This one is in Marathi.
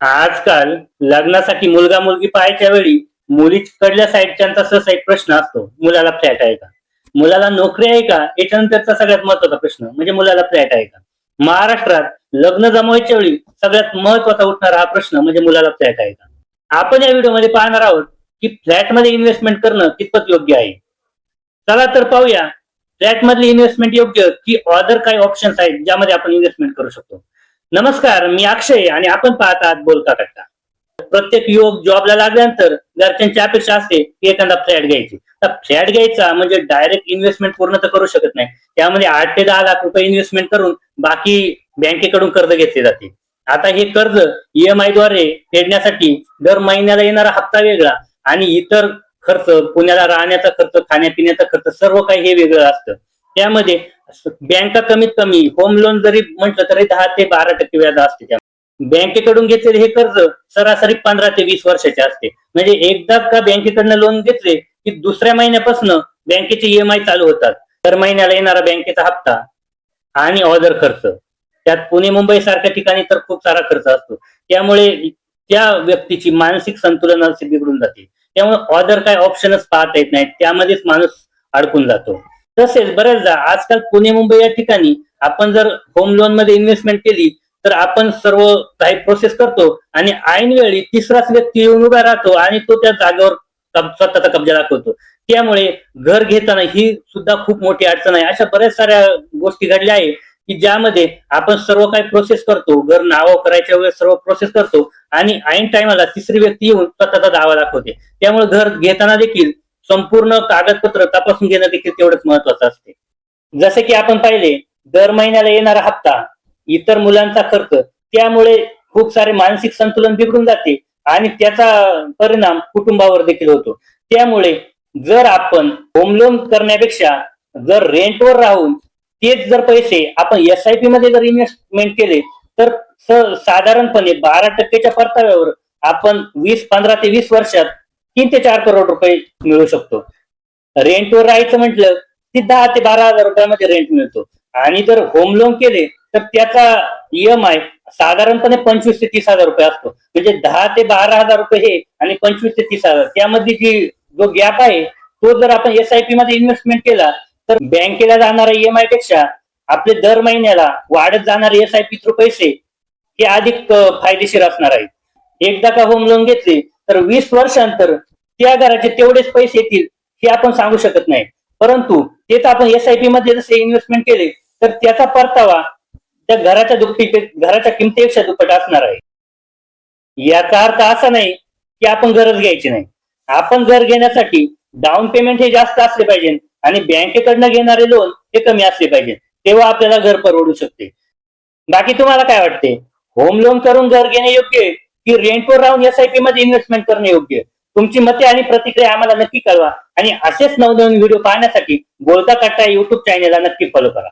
आजकाल लग्नासाठी मुलगा मुलगी पाहायच्या वेळी मुलीकडल्या साईडच्या सहसा एक प्रश्न असतो मुलाला फ्लॅट आहे का? मुलाला नोकरी आहे का? याच्यानंतरचा सगळ्यात महत्त्वाचा प्रश्न म्हणजे मुलाला फ्लॅट आहे का? महाराष्ट्रात लग्न जमवायच्या वेळी सगळ्यात महत्त्वाचा उठणारा हा प्रश्न म्हणजे मुलाला फ्लॅट आहे का? आपण या व्हिडिओमध्ये पाहणार आहोत की फ्लॅटमध्ये इन्व्हेस्टमेंट करणं कितपत योग्य आहे. चला तर पाहूया फ्लॅटमधली इन्व्हेस्टमेंट योग्य की अदर काही ऑप्शन्स आहेत ज्यामध्ये आपण इन्व्हेस्टमेंट करू शकतो. नमस्कार मी अक्षय आणि आपण पाहत आहात बोलता कट्टा प्रत्येक युवक जॉबला लागल्यानंतर घरच्यांची अपेक्षा असते की एखादा फ्लॅट घ्यायची. तर फ्लॅट घ्यायचा म्हणजे डायरेक्ट इन्व्हेस्टमेंट पूर्ण तर करू शकत नाही. त्यामध्ये आठ ते दहा लाख रुपये इन्व्हेस्टमेंट करून बाकी बँकेकडून कर्ज घेतले जाते. आता हे कर्ज ईएमआयद्वारे फेडण्यासाठी दर महिन्याला येणारा हप्ता वेगळा आणि इतर खर्च पुण्याला राहण्याचा खर्च खाण्यापिण्याचा खर्च सर्व काही हे वेगळं असतं. त्यामध्ये बँका कमीत कमी होम लोन जरी म्हटलं तरी दहा ते बारा टक्के व्याज असते त्या बँकेकडून घेतलेले हे कर्ज सरासरी पंधरा ते वीस वर्षाचे असते. म्हणजे एकदा का बँकेकडनं लोन घेतले की दुसऱ्या महिन्यापासून बँकेचे ईएमआय चालू होतात. दर महिन्याला येणारा बँकेचा हप्ता आणि ऑदर खर्च. त्यात पुणे मुंबई सारख्या ठिकाणी तर खूप सारा खर्च असतो. त्यामुळे त्या व्यक्तीची मानसिक संतुलन बिघडून जाते. त्यामुळे ऑदर काय ऑप्शनच पाहता येत नाहीत त्यामध्येच माणूस अडकून जातो. तसेच बऱ्याचदा आजकाल पुणे मुंबई या ठिकाणी आपण जर होम लोनमध्ये इन्व्हेस्टमेंट केली तर आपण सर्व काही प्रोसेस करतो आणि ऐन वेळी तिसराच व्यक्ती येऊन उभा राहतो आणि तो त्या जागेवर स्वतःचा कब्जा दाखवतो. त्यामुळे घर घेताना ही सुद्धा खूप मोठी अडचण आहे. अशा बऱ्याच साऱ्या गोष्टी घडल्या आहे की ज्यामध्ये आपण सर्व काही प्रोसेस करतो घर नाव करायच्या वेळेस सर्व प्रोसेस करतो आणि ऐन टायमाला तिसरी व्यक्ती येऊन स्वतःचा दावा दाखवते. त्यामुळे घर घेताना देखील संपूर्ण कागदपत्र तपासून घेणं देखील तेवढंच महत्वाचं असते. जसे की आपण पाहिले दर महिन्याला येणारा हप्ता इतर मुलांचा खर्च त्यामुळे खूप सारे मानसिक संतुलन बिघडून जाते आणि त्याचा परिणाम कुटुंबावर देखील होतो. त्यामुळे जर आपण होम लोन करण्यापेक्षा जर रेंटवर राहून तेच जर पैसे आपण एस आय पी मध्ये जर इन्व्हेस्टमेंट केले तर साधारणपणे बारा टक्केच्या परताव्यावर आपण वीस पंधरा ते वीस वर्षात तीन ते चार करोड रुपये मिळू शकतो. रेंटवर राहायचं म्हटलं की दहा ते बारा हजार रुपयामध्ये रेंट मिळतो. आणि जर होम लोन केले तर त्याचा ईएमआय साधारणपणे पंचवीस ते तीस हजार रुपये असतो. म्हणजे दहा ते बारा हजार रुपये हे आणि पंचवीस ते तीस हजार. त्यामध्ये जी जो गॅप आहे तो जर आपण एस आय पी मध्ये इन्व्हेस्टमेंट केला तर बँकेला जाणाऱ्या ईएमआयपेक्षा आपले दर महिन्याला वाढत जाणारे एस आय पी पैसे हे अधिक फायदेशीर असणार आहेत. एकदा का होम लोन घेतले तर वीस वर्षांतर त्या घराचे तेवढेच पैसे येतील हे आपण सांगू शकत नाही. परंतु तेच आपण एस आय पी मध्ये जसे इन्व्हेस्टमेंट केले तर त्याचा परतावा त्या घराच्या दुप्पी घराच्या किमतीपेक्षा दुप्पट असणार आहे. याचा अर्थ असा नाही की आपण गरज घ्यायची नाही. आपण घर घेण्यासाठी डाऊन पेमेंट हे जास्त असले पाहिजे आणि बँकेकडनं घेणारे लोन हे कमी असले पाहिजे. तेव्हा आपल्याला घर परवडू शकते. बाकी तुम्हाला काय वाटते? होम लोन करून घर घेणे योग्य आहे? की रेंटवर राहून एस आय पी मध्ये इन्व्हेस्टमेंट करणे योग्य. तुमची मते आणि प्रतिक्रिया आम्हाला नक्की कळवा. आणि असेच नवनवीन व्हिडिओ पाहण्यासाठी बोलता कट्टा युट्यूब चॅनेलला नक्की फॉलो करा.